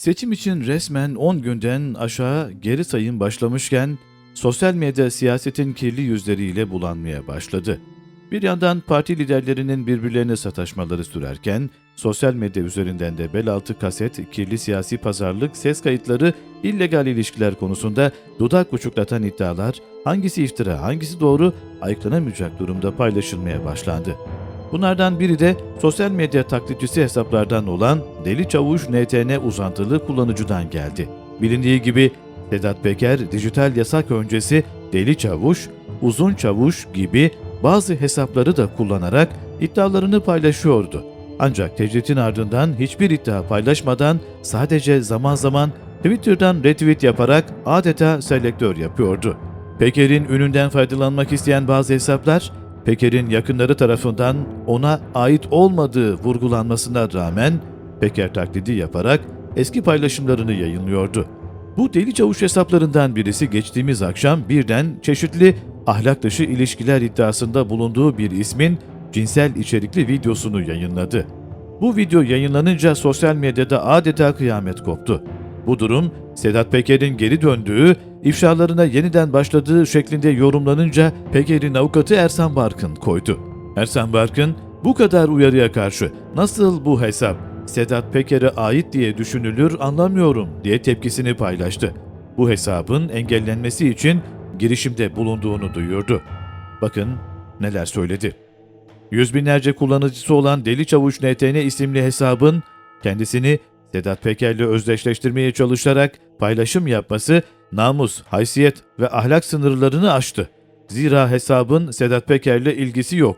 Seçim için resmen 10 günden aşağı geri sayım başlamışken sosyal medya siyasetin kirli yüzleriyle bulanmaya başladı. Bir yandan parti liderlerinin birbirlerine sataşmaları sürerken sosyal medya üzerinden de bel altı kaset, kirli siyasi pazarlık, ses kayıtları, illegal ilişkiler konusunda dudak uçuklatan iddialar hangisi iftira hangisi doğru ayıklanamayacak durumda paylaşılmaya başlandı. Bunlardan biri de sosyal medya taklitçisi hesaplardan olan Deli Çavuş NTN uzantılı kullanıcıdan geldi. Bilindiği gibi Sedat Peker dijital yasak öncesi Deli Çavuş, Uzun Çavuş gibi bazı hesapları da kullanarak iddialarını paylaşıyordu. Ancak tecritin ardından hiçbir iddia paylaşmadan sadece zaman zaman Twitter'dan retweet yaparak adeta selektör yapıyordu. Peker'in ününden faydalanmak isteyen bazı hesaplar Peker'in yakınları tarafından ona ait olmadığı vurgulanmasına rağmen Peker taklidi yaparak eski paylaşımlarını yayınlıyordu. Bu deli çavuş hesaplarından birisi geçtiğimiz akşam birden çeşitli ahlak dışı ilişkiler iddiasında bulunduğu bir ismin cinsel içerikli videosunu yayınladı. Bu video yayınlanınca sosyal medyada adeta kıyamet koptu. Bu durum Sedat Peker'in geri döndüğü, ifşalarına yeniden başladığı şeklinde yorumlanınca Peker'in avukatı Ersan Barkın koydu. Ersan Barkın, bu kadar uyarıya karşı nasıl bu hesap Sedat Peker'e ait diye düşünülür anlamıyorum diye tepkisini paylaştı. Bu hesabın engellenmesi için girişimde bulunduğunu duyurdu. Bakın neler söyledi. Yüz binlerce kullanıcısı olan Deli Çavuş NTN isimli hesabın kendisini Sedat Peker'le özdeşleştirmeye çalışarak paylaşım yapması namus, haysiyet ve ahlak sınırlarını aştı. Zira hesabın Sedat Peker'le ilgisi yok.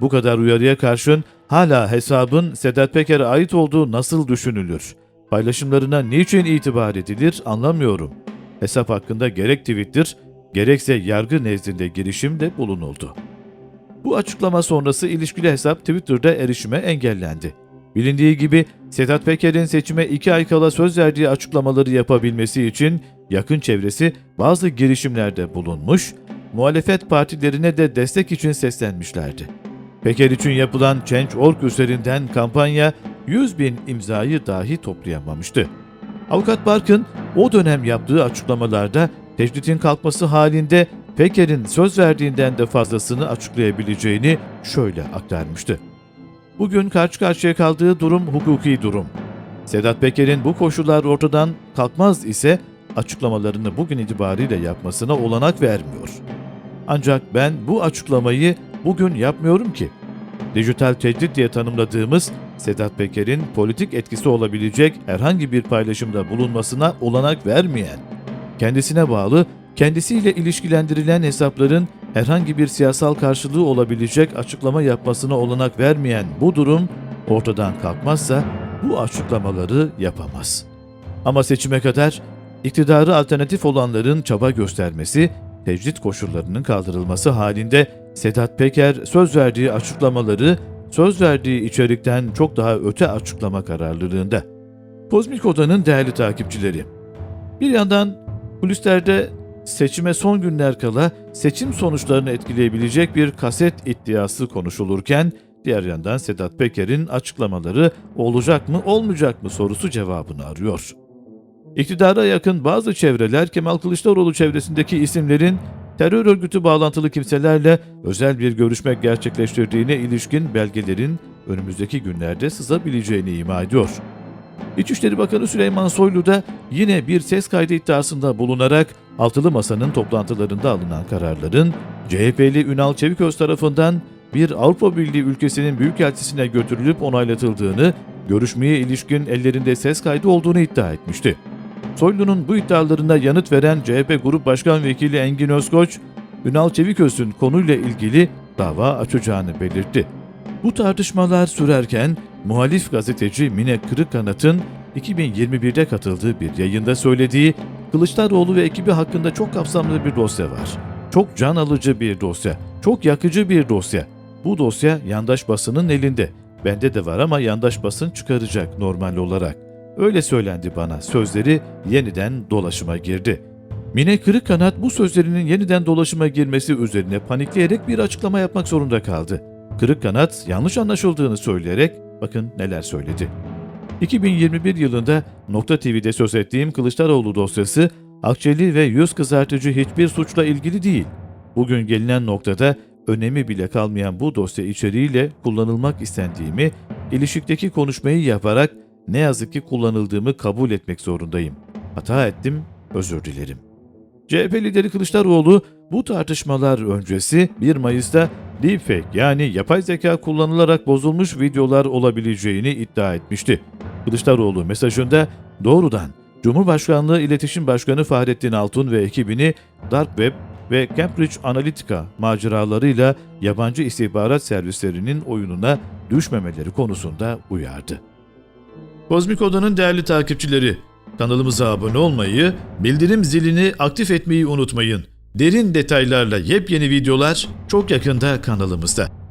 Bu kadar uyarıya karşın hala hesabın Sedat Peker'e ait olduğu nasıl düşünülür? Paylaşımlarına niçin itibar edilir anlamıyorum. Hesap hakkında gerek Twitter, gerekse yargı nezdinde girişimde bulunuldu. Bu açıklama sonrası ilişkili hesap Twitter'da erişime engellendi. Bilindiği gibi Sedat Peker'in seçime iki ay kala söz verdiği açıklamaları yapabilmesi için yakın çevresi bazı girişimlerde bulunmuş, muhalefet partilerine de destek için seslenmişlerdi. Peker için yapılan Change.org üzerinden kampanya 100 bin imzayı dahi toplayamamıştı. Avukat Barkın o dönem yaptığı açıklamalarda tecritin kalkması halinde Peker'in söz verdiğinden de fazlasını açıklayabileceğini şöyle aktarmıştı. Bugün karşı karşıya kaldığı durum hukuki durum. Sedat Peker'in bu koşullar ortadan kalkmaz ise açıklamalarını bugün itibariyle yapmasına olanak vermiyor. Ancak ben bu açıklamayı bugün yapmıyorum ki. Dijital tehdit diye tanımladığımız Sedat Peker'in politik etkisi olabilecek herhangi bir paylaşımda bulunmasına olanak vermeyen, kendisine bağlı, kendisiyle ilişkilendirilen hesapların herhangi bir siyasal karşılığı olabilecek açıklama yapmasına olanak vermeyen bu durum ortadan kalkmazsa bu açıklamaları yapamaz. Ama seçime kadar iktidarı alternatif olanların çaba göstermesi, tecrit koşullarının kaldırılması halinde Sedat Peker söz verdiği açıklamaları söz verdiği içerikten çok daha öte açıklama kararlılığında. Kozmik Oda'nın değerli takipçileri. Bir yandan kulislerde seçime son günler kala seçim sonuçlarını etkileyebilecek bir kaset iddiası konuşulurken diğer yandan Sedat Peker'in açıklamaları olacak mı olmayacak mı sorusu cevabını arıyor. İktidara yakın bazı çevreler Kemal Kılıçdaroğlu çevresindeki isimlerin terör örgütü bağlantılı kimselerle özel bir görüşme gerçekleştirdiğine ilişkin belgelerin önümüzdeki günlerde sızabileceğini ima ediyor. İçişleri Bakanı Süleyman Soylu da yine bir ses kaydı iddiasında bulunarak Altılı Masa'nın toplantılarında alınan kararların CHP'li Ünal Çeviköz tarafından bir Avrupa Birliği ülkesinin büyükelçisine götürülüp onaylatıldığını, görüşmeye ilişkin ellerinde ses kaydı olduğunu iddia etmişti. Soylu'nun bu iddialarına yanıt veren CHP Grup Başkan Vekili Engin Özkoç, Ünal Çeviköz'ün konuyla ilgili dava açacağını belirtti. Bu tartışmalar sürerken muhalif gazeteci Mine Kırıkkanat'ın 2021'de katıldığı bir yayında söylediği Kılıçdaroğlu ve ekibi hakkında çok kapsamlı bir dosya var. Çok can alıcı bir dosya, çok yakıcı bir dosya. Bu dosya yandaş basının elinde. Bende de var ama yandaş basın çıkaracak normal olarak. Öyle söylendi bana. Sözleri yeniden dolaşıma girdi. Mine Kırıkkanat bu sözlerinin yeniden dolaşıma girmesi üzerine panikleyerek bir açıklama yapmak zorunda kaldı. Kırıkkanat yanlış anlaşıldığını söyleyerek bakın neler söyledi. 2021 yılında Nokta TV'de söz ettiğim Kılıçdaroğlu dosyası akçeli ve yüz kızartıcı hiçbir suçla ilgili değil. Bugün gelinen noktada önemi bile kalmayan bu dosya içeriğiyle kullanılmak istendiğimi, ilişikteki konuşmayı yaparak ne yazık ki kullanıldığımı kabul etmek zorundayım. Hata ettim, özür dilerim. CHP lideri Kılıçdaroğlu bu tartışmalar öncesi 1 Mayıs'ta deepfake yani yapay zeka kullanılarak bozulmuş videolar olabileceğini iddia etmişti. Kılıçdaroğlu mesajında doğrudan Cumhurbaşkanlığı İletişim Başkanı Fahrettin Altun ve ekibini Dark Web ve Cambridge Analytica maceralarıyla yabancı istihbarat servislerinin oyununa düşmemeleri konusunda uyardı. Kozmik Oda'nın değerli takipçileri, kanalımıza abone olmayı, bildirim zilini aktif etmeyi unutmayın. Derin detaylarla yepyeni videolar çok yakında kanalımızda.